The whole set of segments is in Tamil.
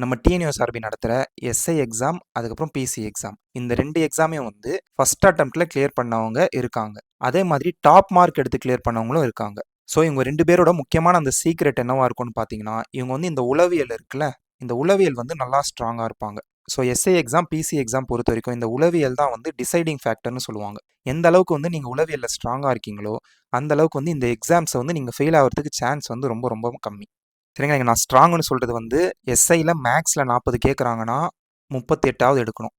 நம்ம டிஎன்யூஎஸ்ஆர்பி நடத்துகிற எஸ்ஐ எக்ஸாம் அதுக்கப்புறம் பிசி எக்ஸாம் இந்த ரெண்டு எக்ஸாமே வந்து ஃபஸ்ட் அட்டம்ப்டில் கிளியர் பண்ணவங்க இருக்காங்க. அதே மாதிரி டாப் மார்க் எடுத்து கிளியர் பண்ணவங்களும் இருக்காங்க. ஸோ இவங்க ரெண்டு பேரோட முக்கியமான அந்த சீக்ரெட் என்னவா இருக்கும்னு பார்த்தீங்கன்னா இவங்க வந்து இந்த உளவியல் இருக்குல்ல இந்த உளவியல் வந்து நல்லா ஸ்ட்ராங்காக இருப்பாங்க. So SI exam PC exam பொறுத்த வரைக்கும் இந்த உளவியல் தான் வந்து டிசைடிங் ஃபேக்டர்னு சொல்லுவாங்க. எந்த அளவுக்கு வந்து நீங்கள் உளவியலில் ஸ்ட்ராங்காக இருக்கீங்களோ அந்த அளவுக்கு வந்து இந்த எக்ஸாம்ஸை வந்து நீங்கள் ஃபெயில் ஆகிறதுக்கு சான்ஸ் வந்து ரொம்ப ரொம்ப கம்மி. சரிங்களா? இங்க நான் ஸ்ட்ராங்னு சொல்கிறது வந்து எஸ்ஐயில் மேக்ஸில் நாற்பது கேட்குறாங்கன்னா முப்பத்தெட்டாவது எடுக்கணும்.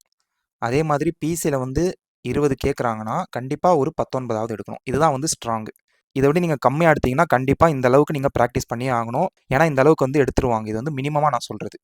அதே மாதிரி பிசியில் வந்து இருபது கேட்குறாங்கன்னா கண்டிப்பாக ஒரு பத்தொன்பதாவது எடுக்கணும். இதுதான் வந்து ஸ்ட்ராங்கு இதை விட நீங்கள் கம்மியாக எடுத்தீங்கன்னா கண்டிப்பாக இந்த அளவுக்கு நீங்கள் ப்ராக்டிஸ் பண்ணி ஆகணும். ஏன்னா இந்த அளவுக்கு வந்து எடுத்துருவாங்க. இது வந்து மினிமமாக நான் சொல்கிறது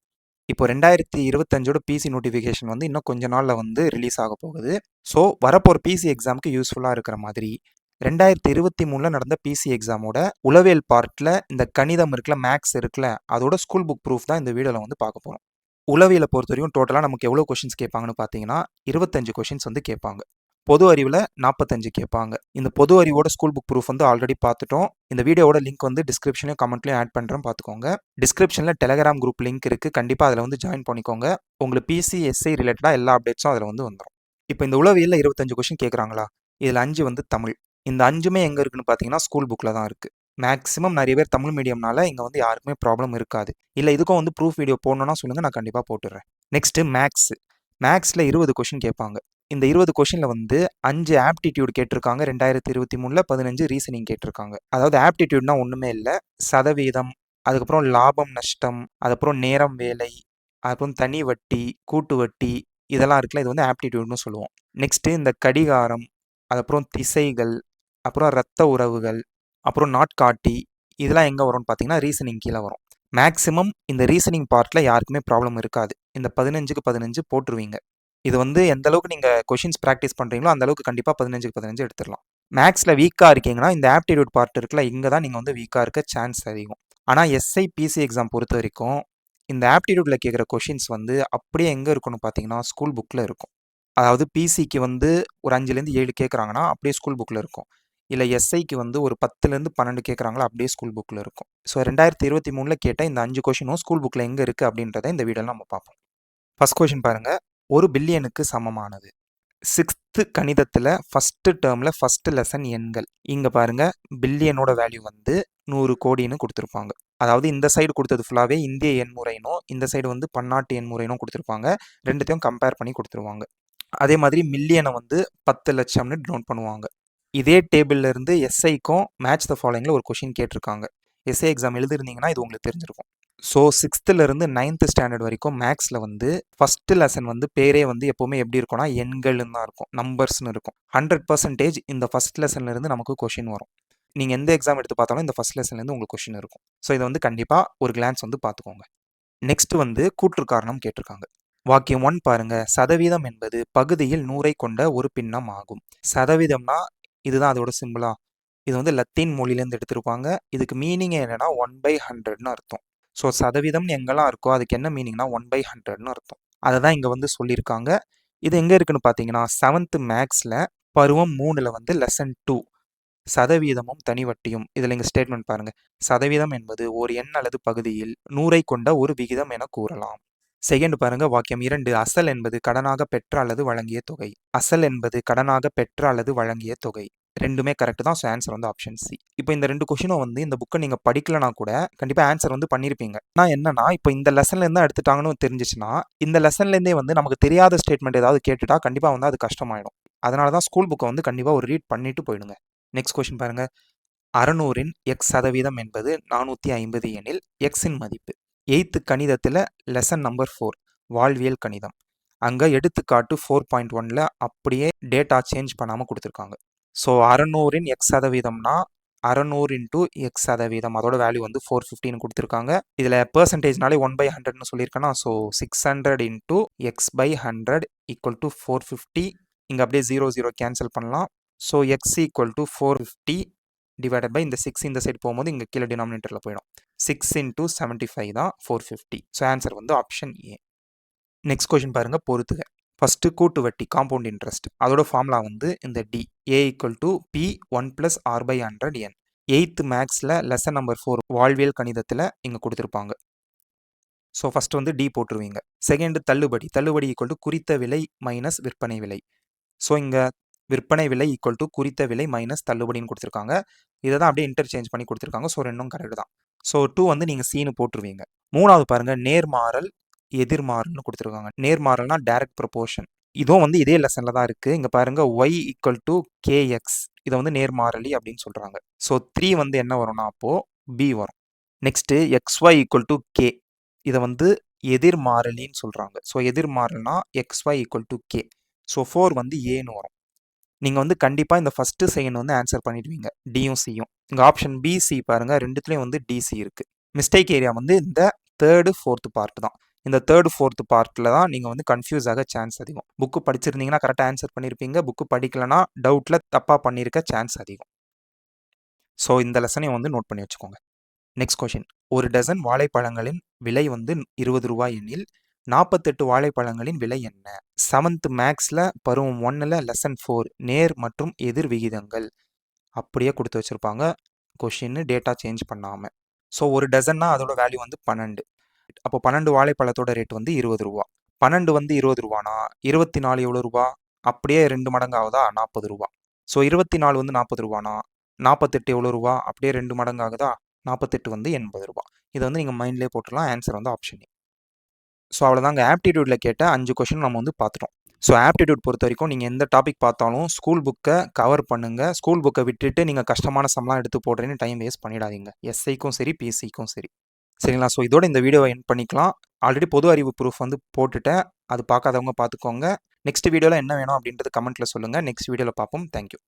இப்போ ரெண்டாயிரத்தி இருபத்தஞ்சோட பிசி நோட்டிஃபிகேஷன் வந்து இன்னும் கொஞ்ச நாளில் வந்து ரிலீஸ் ஆக போகுது. ஸோ வரப்போகிற பிசி எக்ஸாமுக்கு யூஸ்ஃபுல்லாக இருக்கிற மாதிரி ரெண்டாயிரத்தி இருபத்தி மூணில் நடந்த பிசி எக்ஸாமோட உளவியல் பார்ட்டில் இந்த கணிதம் இருக்குல்ல மேக்ஸ் இருக்குல்ல அதோட ஸ்கூல் புக் ப்ரூஃப் தான் இந்த வீடியோவில் வந்து பார்க்க போகிறோம் உளவியலை பொறுத்த வரைக்கும் டோட்டலாக நமக்கு எவ்வளோ கொஷின்ஸ் கேட்பாங்கன்னு பார்த்தீங்கன்னா இருபத்தஞ்சு கொஷின்ஸ் வந்து கேட்பாங்க. பொது அறிவில் நாற்பத்தஞ்சு கேட்பாங்க. இந்த பொது அறிவோட ஸ்கூல் புக் ப்ரூஃப் வந்து ஆல்ரெடி பார்த்துட்டோம். இந்த வீடியோட லிங்க் வந்து டிஸ்கிரிப்ஷன்லையும் கமெண்ட்லையும் ஆட் பண்ணுறேன் பார்த்துக்கோங்க. டிஸ்கிரிப்ஷனில் டெலகிராம் குரூப் லிங்க் இருக்குது கண்டிப்பாக அதில் வந்து ஜாயின் பண்ணிக்கோங்க. உங்களுக்கு பிசிஎஸ்ஐ ரிலேட்டடாக எல்லா அப்டேட்ஸும் அதில் வந்து வந்துடும் இப்போ இந்த உளவியலில் இருபத்தஞ்சு கொஷின் கேட்குறாங்களா? இதில் அஞ்சு வந்து தமிழ். இந்த அஞ்சுமே எங்கே இருக்குன்னு பார்த்தீங்கன்னா ஸ்கூல் புக்கில் தான் இருக்குது மேக்ஸிமம் நிறைய பேர் தமிழ் மீடியம்னால இங்கே வந்து யாருக்குமே ப்ராப்ளம் இருக்காது. இல்லை இதுக்கும் வந்து ப்ரூஃப் வீடியோ போடணும்னா சொல்லுங்கள் நான் கண்டிப்பாக போட்டுடுறேன் நெக்ஸ்ட்டு மேக்ஸ். மேக்ஸில் இருபது கொஷின் கேட்பாங்க. இந்த இருபது கொஷினில் வந்து அஞ்சு ஆப்டிடியூட் கேட்டிருக்காங்க ரெண்டாயிரத்தி இருபத்தி மூணில் பதினஞ்சு ரீசனிங் கேட்டிருக்காங்க. அதாவது ஆப்டிடியூட்னா ஒன்றுமே இல்லை சதவீதம் அதுக்கப்புறம் லாபம் நஷ்டம் அதுக்கப்புறம் நேரம் வேலை அதுக்கப்புறம் தனி வட்டி கூட்டு வட்டி இதெல்லாம் இருக்குல்ல இது வந்து ஆப்டிடியூட்னு சொல்லுவோம். நெக்ஸ்ட்டு இந்த கடிகாரம் அதுக்கப்புறம் திசைகள் அப்புறம் ரத்த உறவுகள் அப்புறம் நாட்காட்டி இதெல்லாம் எங்கே வரும்னு பார்த்தீங்கன்னா ரீசனிங் கீழே வரும். மேக்ஸிமம் இந்த ரீசனிங் பார்ட்டில் யாருக்குமே ப்ராப்ளம் இருக்காது. இந்த பதினஞ்சுக்கு பதினஞ்சு போட்டுருவீங்க. இது வந்து எந்த அளவுக்கு நீங்கள் கொஷின்ஸ் ப்ராக்டிஸ் பண்ணுறீங்களோ அந்த அளவுக்கு கண்டிப்பாக பதினஞ்சுக்கு பதினஞ்சு எடுத்துடலாம். மேக்ஸில் வீக்காக இருக்கீங்கன்னா இந்த ஆப்டிடியூட் பார்ட் இருக்குல்ல இங்கே தான் நீங்கள் வந்து வீக்காக இருக்க சான்ஸ் அதிகம். ஆனால் எஸ்ஐ பிசி எக்ஸாம் பொறுத்த வரைக்கும் இந்த ஆப்டிடியூட்டில் கேட்குற கொஷின்ஸ் வந்து அப்படியே எங்கே இருக்கணும் பார்த்தீங்கன்னா ஸ்கூல் புக்கில் இருக்கும். அதாவது பிசிக்கு வந்து ஒரு அஞ்சுலேருந்து ஏழு கேட்குறாங்கன்னா அப்படியே ஸ்கூல் புக்கில் இருக்கும். இல்லை எஸ்ஐக்கு வந்து ஒரு பத்துலேருந்து பன்னெண்டு கேட்குறாங்களா அப்படியே ஸ்கூல் புக்கில் இருக்கும். ஸோ ரெண்டாயிரத்தி இருபத்தி மூணில் கேட்டால் இந்த அஞ்சு கொஷினும் ஸ்கூல் புக்கில் எங்கே இருக்குது அப்படின்றத இந்த வீடியோவில் நம்ம பார்ப்போம். ஃபஸ்ட் கொஷின் பாருங்கள் ஒரு பில்லியனுக்கு சமமானது. சிக்ஸ்த்து கணிதத்தில் ஃபஸ்ட்டு டேர்மில் ஃபஸ்ட்டு லெசன் எண்கள். இங்கே பாருங்கள் பில்லியனோட வேல்யூ வந்து நூறு கோடின்னு கொடுத்துருப்பாங்க. அதாவது இந்த சைடு கொடுத்தது ஃபுல்லாகவே இந்திய எண்முறைனும் இந்த சைடு வந்து பன்னாட்டு எண்முறைனும் கொடுத்துருப்பாங்க. ரெண்டுத்தையும் கம்பேர் பண்ணி கொடுத்துருவாங்க. அதே மாதிரி மில்லியனை வந்து பத்து லட்சம்னு நோட் பண்ணுவாங்க. இதே டேபிள்லேருந்து எஸ்ஐக்கும் மேட்ச் த ஃபாலோயிங்கில் ஒரு கொஷின் கேட்டிருக்காங்க. எஸ்ஐ எக்ஸாம் எழுதிருந்தீங்கன்னா இது உங்களுக்கு தெரிஞ்சிருக்கும். ஸோ சிக்ஸ்த்துலேருந்து நைன்த்து ஸ்டாண்டர்ட் வரைக்கும் மேக்ஸில் வந்து ஃபஸ்ட்டு லெசன் வந்து பேரே வந்து எப்போவுமே எப்படி இருக்கும்னா எண்கள்னு தான் இருக்கும். நம்பர்ஸ்னு இருக்கும். ஹண்ட்ரட் பர்சன்டேஜ் இந்த ஃபஸ்ட் லெசன்லேருந்து நமக்கு கொஷின் வரும். நீங்கள் எந்த எக்ஸாம் எடுத்து பார்த்தாலும் இந்த ஃபஸ்ட் லெசன்லேருந்து உங்களுக்கு கொஷின் இருக்கும். ஸோ இதை வந்து கண்டிப்பாக ஒரு கிளான்ஸ் வந்து பார்த்துக்கோங்க. நெக்ஸ்ட் வந்து கூற்று காரணம் கேட்டிருக்காங்க. வாக்கியம் ஒன் பாருங்க. சதவீதம் என்பது பகுதியில் நூறை கொண்ட ஒரு பின்னம் ஆகும். சதவீதம்னா இதுதான் அதோட சிம்பிளா இது வந்து லத்தீன் மொழியிலேருந்து எடுத்திருப்பாங்க. இதுக்கு மீனிங் என்னன்னா ஒன் பை ஹண்ட்ரட்னு அர்த்தம். ஸோ சதவீதம்னு எங்கெல்லாம் இருக்கோ அதுக்கு என்ன மீனிங்னா ஒன் பை ஹண்ட்ரட்னு அர்த்தம். அதை தான் இங்கே வந்து சொல்லியிருக்காங்க. இது எங்கே இருக்குன்னு பார்த்தீங்கன்னா செவன்த்து மேக்ஸில் பருவம் மூணில் வந்து லெசன் டூ சதவீதமும் தனிவட்டியும். இதில் இங்கே ஸ்டேட்மெண்ட் பாருங்கள் சதவீதம் என்பது ஒரு எண் அல்லது பகுதியில் நூறை கொண்ட ஒரு விகிதம் என கூறலாம். செகண்ட் பாருங்க வாக்கியம் இரண்டு அசல் என்பது கடனாக பெற்ற அல்லது வழங்கிய தொகை. அசல் என்பது கடனாக பெற்ற அல்லது வழங்கிய தொகை. ரெண்டுமே கரெக்ட் தான். ஸோ ஆன்சர் வந்து ஆப்ஷன் சி இப்போ இந்த ரெண்டு கொஷினும் வந்து இந்த புக்கை நீங்கள் படிக்கலனா கூட கண்டிப்பாக ஆன்சர் வந்து பண்ணியிருப்பீங்க நான் என்னன்னா இப்போ இந்த லெசன்லேருந்து தான் எடுத்துட்டாங்கன்னு தெரிஞ்சிச்சுன்னா இந்த லெசன்லேருந்தே வந்து நமக்கு தெரியாத ஸ்டேட்மெண்ட் ஏதாவது கேட்டுட்டா கண்டிப்பாக வந்து அது கஷ்டமாயிடும். அதனால தான் ஸ்கூல் புக்கை வந்து கண்டிப்பாக ஒரு ரீட் பண்ணிட்டு போயிடுங்க. நெக்ஸ்ட் கொஷின் பாருங்கள் அறநூறின் எக்ஸ் சதவீதம் என்பது நானூற்றி ஐம்பது எனில் எக்ஸின் மதிப்பு. எயித்து கணிதத்தில் லெசன் நம்பர் ஃபோர் வாழ்வியல் கணிதம். அங்கே எடுத்துக்காட்டு ஃபோர் பாயிண்ட் ஒனில் அப்படியே டேட்டா சேஞ்ச் பண்ணாமல் கொடுத்துருக்காங்க. ஸோ அறநூறின் எக்ஸ் சதவீதம்னா அறநூறு இன்டூ எக்ஸ் சதவீதம். அதோட வேல்யூ வந்து ஃபோர் ஃபிஃப்டின்னு கொடுத்துருக்காங்க. இதில் பர்சன்டேஜ்னாலே ஒன் பை ஹண்ட்ரட்னு சொல்லியிருக்கேன்னா so six hundred into X by hundred equal to four fifty இங்கே அப்படியே ஜீரோ ஜீரோ கேன்சல் பண்ணலாம். So X equal to four fifty divided by இந்த சிக்ஸ் இந்த சைடு போகும்போது இங்கே கீழே டினாமினேட்டரில் போயிடும். சிக்ஸ் இன்டூ செவன்ட்டி ஃபைவ் தான் ஃபோர் ஃபிஃப்டி ஸோ ஆன்சர் வந்து ஆப்ஷன் ஏ நெக்ஸ்ட் கொஷின் பாருங்கள் பொறுத்துக. ஃபஸ்ட்டு கூட்டு வட்டி காம்பவுண்ட் இன்ட்ரெஸ்ட் அதோட ஃபார்முலா வந்து இந்த D A equal to P one plus R by hundred N eighth மேக்ஸில் லெசன் நம்பர் ஃபோர் வாழ்வியல் கணிதத்தில் இங்கே கொடுத்துருப்பாங்க. ஸோ ஃபஸ்ட்டு வந்து டி போட்டுருவீங்க. செகண்டு தள்ளுபடி தள்ளுபடி ஈக்குவல் டு குறித்த விலை மைனஸ் விற்பனை விலை. ஸோ இங்கே விற்பனை விலை ஈக்குவல் டு குறித்த விலை மைனஸ் தள்ளுபடின்னு கொடுத்துருக்காங்க. இதை தான் அப்படியே இன்டர்சேஞ்ச் பண்ணி கொடுத்துருக்காங்க. ஸோ ரெண்டும் கரெக்டு தான். ஸோ டூ வந்து நீங்கள் சீனு போட்டுருவீங்க. மூணாவது பாருங்கள் நேர்மாறல் எதிர்மாறல்னு கொடுத்துருக்காங்க. நேர்மாறல்னா டைரக்ட் ப்ரொபோர்ஷன் இதுவும் வந்து இதே லெசனில் தான் இருக்குது இங்கே பாருங்கள் ஒய் ஈக்குவல் டு கேஎக்ஸ் இதை வந்து நேர்மாறலி அப்படின்னு சொல்கிறாங்க ஸோ த்ரீ வந்து என்ன வரும்னா அப்போது பி வரும். Next X Y equal to K இதை வந்து எதிர்மாறலின்னு சொல்கிறாங்க so எதிர்மாறல்னா X Y equal to K so four வந்து ஏன்னு வரும். நீங்கள் வந்து கண்டிப்பாக இந்த ஃபஸ்ட்டு செகண்ட் வந்து ஆன்சர் பண்ணிடுவீங்க. டியும் சியும் இங்கே ஆப்ஷன் பிசி பாருங்கள் ரெண்டுத்துலேயும் வந்து டிசி இருக்குது மிஸ்டேக் ஏரியா வந்து இந்த தேர்டு ஃபோர்த்து பார்ட் தான். இந்த தேர்டு ஃபோர்த்து பார்ட்டில் தான் நீங்கள் வந்து கன்ஃபியூஸ் ஆக சான்ஸ் அதிகம். புக்கு படிச்சிருந்தீங்கன்னா கரெக்டாக ஆன்சர் பண்ணியிருப்பீங்க புக்கு படிக்கலனா டவுட்டில் தப்பாக பண்ணியிருக்க சான்ஸ் அதிகம். ஸோ இந்த லெசனையும் வந்து நோட் பண்ணி வச்சுக்கோங்க. நெக்ஸ்ட் கொஷின் ஒரு டசன் வாழைப்பழங்களின் விலை வந்து இருபது ரூபாய் எனில் நாற்பத்தெட்டு வாழைப்பழங்களின் விலை என்ன? செவன்த் மேக்ஸில் பருவம் ஒன்னில் லெசன் ஃபோர் நேர் மற்றும் எதிர் விகிதங்கள். அப்படியே கொடுத்து வச்சுருப்பாங்க. கொஷின்னு டேட்டா சேஞ்ச் பண்ணாமல் ஸோ ஒரு டசன்னா அதோட வேல்யூ வந்து பன்னெண்டு. அப்போ பன்னெண்டு வாழைப்பழத்தோட ரேட் வந்து இருபது ரூபா. பன்னெண்டு வந்து இருபது ரூபானா? இருபத்தி நாலு எவ்வளோ ரூபா? அப்படியே ரெண்டு மடங்கு ஆகுதா நாற்பது ரூபா. ஸோ இருபத்தி நாலு வந்து நாற்பது ரூபானா? நாற்பத்தெட்டு எவ்வளோ ரூபா? அப்படியே ரெண்டு மடங்கு ஆகுதா நாற்பத்தெட்டு வந்து எண்பது ரூபா. இதை வந்து நீங்கள் மைண்ட்லேயே போட்டுடலாம். ஆன்சர் வந்து ஆப்ஷன் ஸோ அவ்வளோதாங்க ஆப்டிடியூடில் கேட்ட அஞ்சு கொஷின் நம்ம வந்து பார்த்துட்டோம் ஸோ ஆப்டிடியூட் பொறுத்த வரைக்கும் நீங்கள் எந்த டாபிக் பார்த்தாலும் ஸ்கூல் புக்கை கவர் பண்ணுங்கள் ஸ்கூல் புக்கை விட்டுட்டு நீங்கள் கஷ்டமான சம்லாம் எடுத்து போடுறேன்னு டைம் வேஸ்ட் பண்ணிடாதீங்க. எஸ்ஐக்கும் சரி பிஎஸ்சிக்கும் சரி. சரிங்களா? ஸோ இதோட இந்த வீடியோவை என் பண்ணிக்கலாம். ஆல்ரெடி பொது அறிவு ப்ரூஃப் வந்து போட்டுட்டேன். அது பார்க்காதவங்க பார்த்துக்கோங்க நெக்ஸ்ட் வீடியோவில் என்ன வேணும் அப்படின்றது கமெண்ட்டில் சொல்லுங்கள் நெக்ஸ்ட் வீடியோவில் பார்ப்போம். தேங்க்யூ